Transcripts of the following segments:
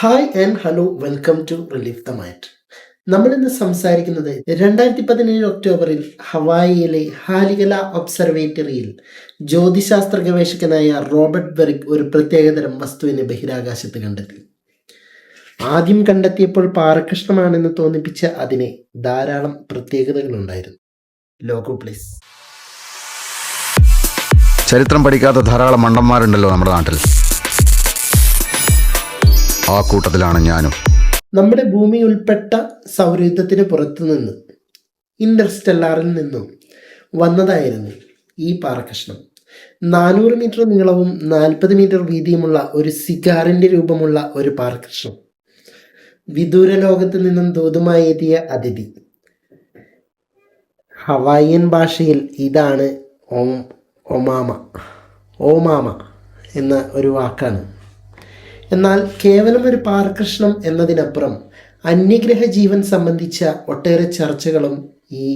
Hi and hello welcome to relief the mind നമ്മളിന്ന് സംസാരിക്കുന്നത് രണ്ടായിരത്തി പതിനേഴ് ഒക്ടോബറിൽ ഹവായിയിലെ ഹാലികല ഒബ്സർവേറ്ററിയിൽ ജ്യോതിശാസ്ത്ര ഗവേഷകനായ റോബർട്ട് ബെറിക് ഒരു പ്രത്യേകതരം വസ്തുവിനെ ബഹിരാകാശത്ത് കണ്ടെത്തി. ആദ്യം കണ്ടെത്തിയപ്പോൾ പാറകൃഷ്ണമാണെന്ന് തോന്നിപ്പിച്ച അതിന് ധാരാളം പ്രത്യേകതകളുണ്ടായിരുന്നു. ലോഗോ പ്ലീസ് ചരിത്രം പഠിക്കാത്ത ധാരാളം മണ്ടന്മാരുണ്ടല്ലോ നമ്മുടെ നാട്ടിൽ. ആ കൂട്ടത്തിലാണ് ഞാനും. നമ്മുടെ ഭൂമി ഉൾപ്പെട്ട സൗരയുദ്ധത്തിന് പുറത്തു നിന്ന് ഇന്റർസ്റ്റെല്ലാറിൽ നിന്നും വന്നതായിരുന്നു ഈ പാറക്കഷ്ണം. നാനൂറ് മീറ്റർ നീളവും നാൽപ്പത് മീറ്റർ വീതിയുമുള്ള ഒരു സിഗാറിന്റെ രൂപമുള്ള ഒരു പാറക്കഷ്ണം. വിദൂര ലോകത്ത് നിന്നും ദൂതുമായി എത്തിയ അതിഥി. ഹവായിയൻ ഭാഷയിൽ ഇതാണ് ഓം ഒമാമ. ഓമാമ എന്ന ഒരു വാക്കാണ്. എന്നാൽ കേവലം ഒരു പാറകൃഷ്ണം എന്നതിനപ്പുറം അന്യഗ്രഹ ജീവൻ സംബന്ധിച്ച ഒട്ടേറെ ചർച്ചകളും ഈ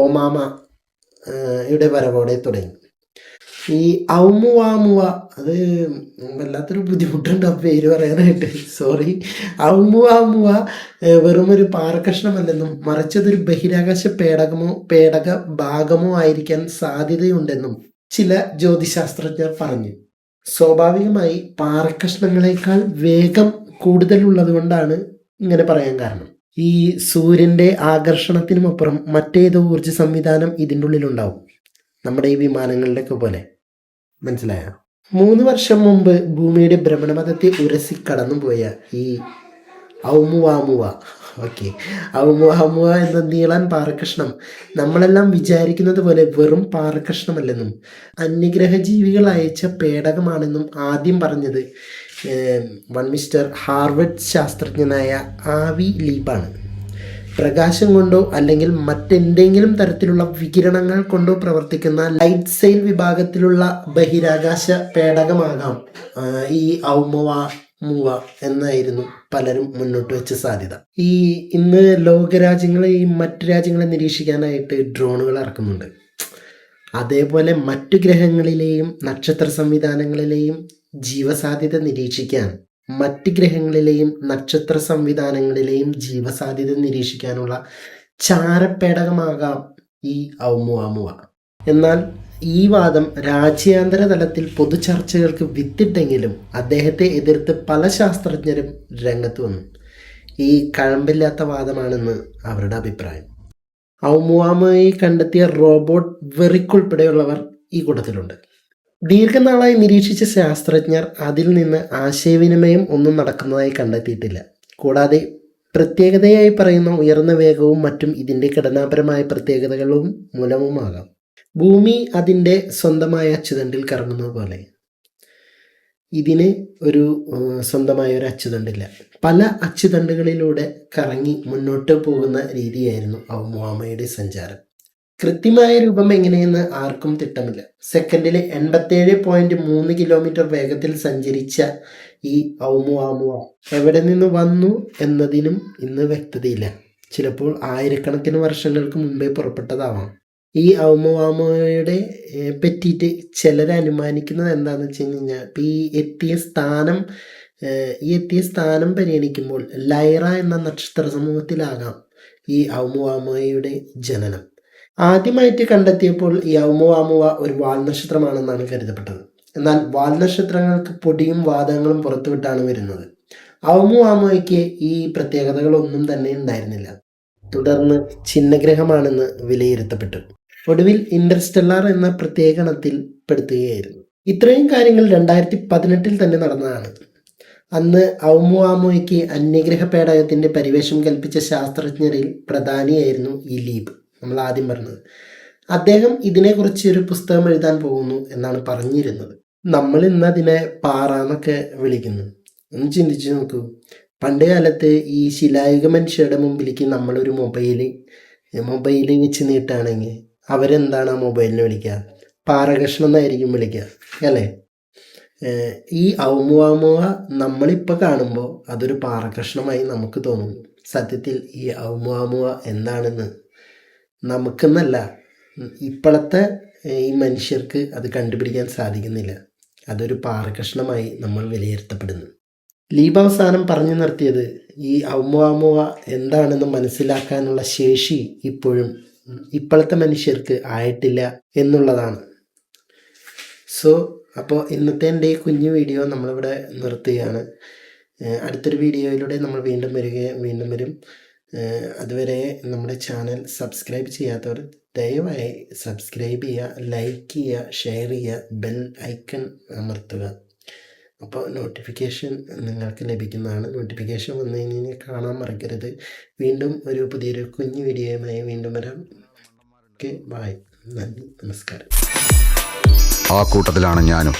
ഓമാമ യുടെ വരവോടെ തുടങ്ങി. ഈ ഔമുവാമുവ അത് വല്ലാത്തൊരു ബുദ്ധിമുട്ടുണ്ട് ആ പേര് പറയാനായിട്ട്. സോറി ഔമുവാമുവ വെറും ഒരു പാറകഷ്ണമല്ലെന്നും മറിച്ച് അതൊരു ബഹിരാകാശ പേടകമോ പേടക ഭാഗമോ ആയിരിക്കാൻ സാധ്യതയുണ്ടെന്നും ചില ജ്യോതിശാസ്ത്രജ്ഞർ പറഞ്ഞു. സ്വാഭാവികമായി പാറക്കഷ്ണങ്ങളെക്കാൾ വേഗം കൂടുതലുള്ളത് കൊണ്ടാണ് ഇങ്ങനെ പറയാൻ കാരണം. ഈ സൂര്യന്റെ ആകർഷണത്തിനുമപ്പുറം മറ്റേതോ ഊർജ സംവിധാനം ഇതിന്റെ ഉള്ളിലുണ്ടാവും. നമ്മുടെ ഈ വിമാനങ്ങളുടെയൊക്കെ പോലെ. മനസ്സിലായോ? മൂന്ന് വർഷം മുമ്പ് ഭൂമിയുടെ ഭ്രമണപഥത്തെ ഉരസി കടന്നുപോയ ഈ ഔമുവാമുവ. ഓക്കെ. ഔമുവാമുവ എന്ന നീളാൻ പാറക്കഷ്ണം നമ്മളെല്ലാം വിചാരിക്കുന്നത് പോലെ വെറും പാറക്കഷ്ണമല്ലെന്നും അന്യഗ്രഹ ജീവികൾ അയച്ച പേടകമാണെന്നും ആദ്യം പറഞ്ഞത് വൺ മിസ്റ്റർ ഹാർവർഡ് ശാസ്ത്രജ്ഞനായ ആവി ലീബാണ്. പ്രകാശം കൊണ്ടോ അല്ലെങ്കിൽ മറ്റെന്തെങ്കിലും തരത്തിലുള്ള വികിരണങ്ങൾ കൊണ്ടോ പ്രവർത്തിക്കുന്ന ലൈറ്റ് സെയിൽ വിഭാഗത്തിലുള്ള ബഹിരാകാശ പേടകമാകാം ഈ ഔമവ മൂവ എന്നായിരുന്നു പലരും മുന്നോട്ട് വെച്ച സാധ്യത. ഈ ഇന്ന് ലോകരാജ്യങ്ങളെ ഈ മറ്റു രാജ്യങ്ങളെ നിരീക്ഷിക്കാനായിട്ട് ഡ്രോണുകൾ ഇറക്കുന്നുണ്ട്. അതേപോലെ മറ്റു ഗ്രഹങ്ങളിലെയും നക്ഷത്ര സംവിധാനങ്ങളിലെയും ജീവസാധ്യത നിരീക്ഷിക്കാൻ മറ്റ് ഗ്രഹങ്ങളിലെയും നക്ഷത്ര സംവിധാനങ്ങളിലെയും ജീവസാധ്യത നിരീക്ഷിക്കാനുള്ള ചാരപ്പേടകമാകാം ഈ ഔമുവാമുവ എന്നാൽ ഈ വാദം രാജ്യാന്തര തലത്തിൽ പൊതുചർച്ചകൾക്ക് വിത്തിട്ടെങ്കിലും അദ്ദേഹത്തെ എതിർത്ത് പല ശാസ്ത്രജ്ഞരും രംഗത്ത് വന്നു. ഈ കഴമ്പില്ലാത്ത വാദമാണെന്ന് അവരുടെ അഭിപ്രായം. ഔമുവാമയെ കണ്ടെത്തിയ റോബോട്ട് വെറിക്കുൾപ്പെടെയുള്ളവർ ഈ കൂട്ടത്തിലുണ്ട്. ദീർഘനാളായി നിരീക്ഷിച്ച ശാസ്ത്രജ്ഞർ അതിൽ നിന്ന് ആശയവിനിമയം ഒന്നും നടക്കുന്നതായി കണ്ടെത്തിയിട്ടില്ല. കൂടാതെ പ്രത്യേകതയായി പറയുന്ന ഉയർന്ന വേഗവും മറ്റും ഇതിന്റെ ഘടനാപരമായ പ്രത്യേകതകളും മൂലവുമാകാം. ഭൂമി അതിന്റെ സ്വന്തമായ അച്ചുതണ്ടിൽ കറങ്ങുന്നത് പോലെ. ഇതിന് ഒരു സ്വന്തമായ ഒരു അച്ചുതണ്ടില്ല. പല അച്ചുതണ്ടുകളിലൂടെ കറങ്ങി മുന്നോട്ട് പോകുന്ന രീതിയായിരുന്നു ഔമുവാമയുടെ സഞ്ചാരം. കൃത്യമായ രൂപം എങ്ങനെയെന്ന് ആർക്കും തിട്ടമില്ല. സെക്കൻഡിൽ എൺപത്തേഴ് പോയിന്റ് മൂന്ന് കിലോമീറ്റർ വേഗത്തിൽ സഞ്ചരിച്ച ഈ ഔമുവാമുവ എവിടെ നിന്ന് വന്നു എന്നതിനും ഇന്ന് വ്യക്തതയില്ല. ചിലപ്പോൾ ആയിരക്കണക്കിന് വർഷങ്ങൾക്ക് മുമ്പേ പുറപ്പെട്ടതാവാം. ഈ ഔമവാമയുടെ പറ്റിയിട്ട് ചിലർ അനുമാനിക്കുന്നത് എന്താണെന്ന് വെച്ച് കഴിഞ്ഞാൽ ഇപ്പം ഈ എത്തിയ സ്ഥാനം ഈ എത്തിയ സ്ഥാനം പരിഗണിക്കുമ്പോൾ ലൈറ എന്ന നക്ഷത്ര സമൂഹത്തിലാകാം ഈ ഔമവാമയുടെ ജനനം. ആദ്യമായിട്ട് കണ്ടെത്തിയപ്പോൾ ഈ ഔമുവാമുവ ഒരു വാൽ നക്ഷത്രമാണെന്നാണ് കരുതപ്പെട്ടത്. എന്നാൽ വാൽ വാൽനക്ഷത്രങ്ങൾക്ക് പൊടിയും വാദങ്ങളും പുറത്തുവിട്ടാണ് വരുന്നത്. ഔമുവാമുവയ്ക്ക് ഈ പ്രത്യേകതകളൊന്നും തന്നെ ഉണ്ടായിരുന്നില്ല. തുടർന്ന് ചിഹ്നഗ്രഹമാണെന്ന് വിലയിരുത്തപ്പെട്ടു. ഒടുവിൽ ഇന്റർസ്റ്റെല്ലാർ എന്ന പ്രത്യേകണത്തിൽ പെടുത്തുകയായിരുന്നു. ഇത്രയും കാര്യങ്ങൾ രണ്ടായിരത്തി പതിനെട്ടിൽ തന്നെ നടന്നതാണ്. അന്ന് ഔമുവാമോയ്ക്ക് അന്യഗ്രഹ പേടകത്തിന്റെ പരിവേഷം കൽപ്പിച്ച ശാസ്ത്രജ്ഞരിൽ പ്രധാനിയായിരുന്നു ഈ ലീബ്. നമ്മൾ ആദ്യം പറഞ്ഞത്. അദ്ദേഹം ഇതിനെക്കുറിച്ച് ഒരു പുസ്തകം എഴുതാൻ പോകുന്നു എന്നാണ് പറഞ്ഞിരുന്നത്. നമ്മൾ ഇന്ന് അതിനെ പാറ എന്നൊക്കെ വിളിക്കുന്നു. ഒന്ന് ചിന്തിച്ചു നോക്കൂ. പണ്ട് കാലത്ത് ഈ ശിലായുഗ മനുഷ്യരുടെ മുമ്പിലേക്ക് നമ്മളൊരു മൊബൈൽ മൊബൈൽ വെച്ച് നീട്ടുകയാണെങ്കിൽ അവരെന്താണ് ആ മൊബൈലിനെ വിളിക്കുക? പാറകഷ്ണം എന്നായിരിക്കും വിളിക്കുക അല്ലേ? ഈ ഔമുവാമുവ നമ്മളിപ്പോൾ കാണുമ്പോൾ അതൊരു പാറകഷ്ണമായി നമുക്ക് തോന്നും. സത്യത്തിൽ ഈ ഔമുവാമുവ എന്താണെന്ന് നമുക്കെന്നല്ല ഇപ്പോഴത്തെ ഈ മനുഷ്യർക്ക് അത് കണ്ടുപിടിക്കാൻ സാധിക്കുന്നില്ല. അതൊരു പാറകഷ്ണമായി നമ്മൾ വിലയിരുത്തപ്പെടുന്നു. ലീബ് അവസാനം പറഞ്ഞു നിർത്തിയത് ഈ ഔമുവാമുവ എന്താണെന്ന് മനസ്സിലാക്കാനുള്ള ശേഷി ഇപ്പോഴും ഇപ്പോഴത്തെ മനുഷ്യർക്ക് ആയിട്ടില്ല എന്നുള്ളതാണ്. സോ അപ്പോൾ ഇന്നത്തെ എന്റെ ഈ കുഞ്ഞു വീഡിയോ നമ്മളിവിടെ നിർത്തുകയാണ്. അടുത്തൊരു വീഡിയോയിലൂടെ നമ്മൾ വീണ്ടും വരികയും വീണ്ടും വരും. അതുവരെ നമ്മുടെ ചാനൽ സബ്സ്ക്രൈബ് ചെയ്യാത്തവർ ദയവായി സബ്സ്ക്രൈബ് ചെയ്യുക ലൈക്ക് ചെയ്യുക ഷെയർ ചെയ്യുക ബെൽ ഐക്കൺ അമർത്തുക. അപ്പോൾ നോട്ടിഫിക്കേഷൻ നിങ്ങൾക്ക് ലഭിക്കുന്നതാണ്. നോട്ടിഫിക്കേഷൻ വന്നു കഴിഞ്ഞാൽ കാണാൻ മറക്കരുത്. വീണ്ടും ഒരു പുതിയൊരു കുഞ്ഞു വീഡിയോയുമായി വീണ്ടും വരാം. ഓക്കെ ബായ് നന്ദി. നമസ്കാരം. ആ കൂട്ടത്തിലാണ് ഞാനും.